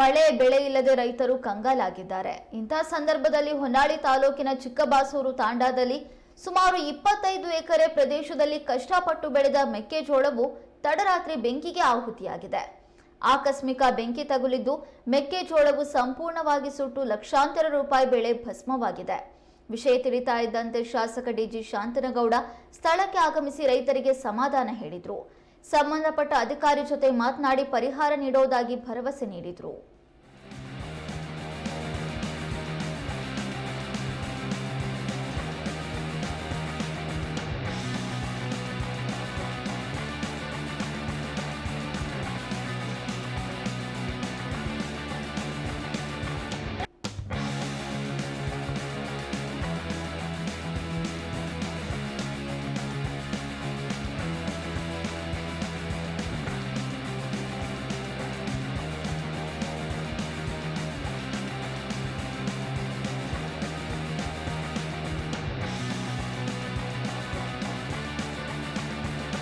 ಮಳೆ, ಬೆಳೆ ಇಲ್ಲದೆ ರೈತರು ಕಂಗಾಲಾಗಿದ್ದಾರೆ. ಇಂತಹ ಸಂದರ್ಭದಲ್ಲಿ ಹೊನ್ನಾಳಿ ತಾಲೂಕಿನ ಚಿಕ್ಕಬಾಸೂರು ತಾಂಡಾದಲ್ಲಿ ಸುಮಾರು ಇಪ್ಪತ್ತೈದು ಎಕರೆ ಪ್ರದೇಶದಲ್ಲಿ ಕಷ್ಟಪಟ್ಟು ಬೆಳೆದ ಮೆಕ್ಕೆಜೋಳವು ತಡರಾತ್ರಿ ಬೆಂಕಿಗೆ ಆಹುತಿಯಾಗಿದೆ. ಆಕಸ್ಮಿಕ ಬೆಂಕಿ ತಗುಲಿದ್ದು ಮೆಕ್ಕೆಜೋಳವು ಸಂಪೂರ್ಣವಾಗಿ ಸುಟ್ಟು ಲಕ್ಷಾಂತರ ರೂಪಾಯಿ ಬೆಳೆ ಭಸ್ಮವಾಗಿದೆ. ವಿಷಯ ತಿಳಿತಾ ಇದ್ದಂತೆ ಶಾಸಕ ಡಿಜಿ ಶಾಂತನಗೌಡ ಸ್ಥಳಕ್ಕೆ ಆಗಮಿಸಿ ರೈತರಿಗೆ ಸಮಾಧಾನ ಹೇಳಿದ್ರು. ಸಂಬಂಧಪಟ್ಟ ಅಧಿಕಾರಿ ಜೊತೆ ಮಾತನಾಡಿ ಪರಿಹಾರ ನೀಡೋದಾಗಿ ಭರವಸೆ ನೀಡಿದ್ರು.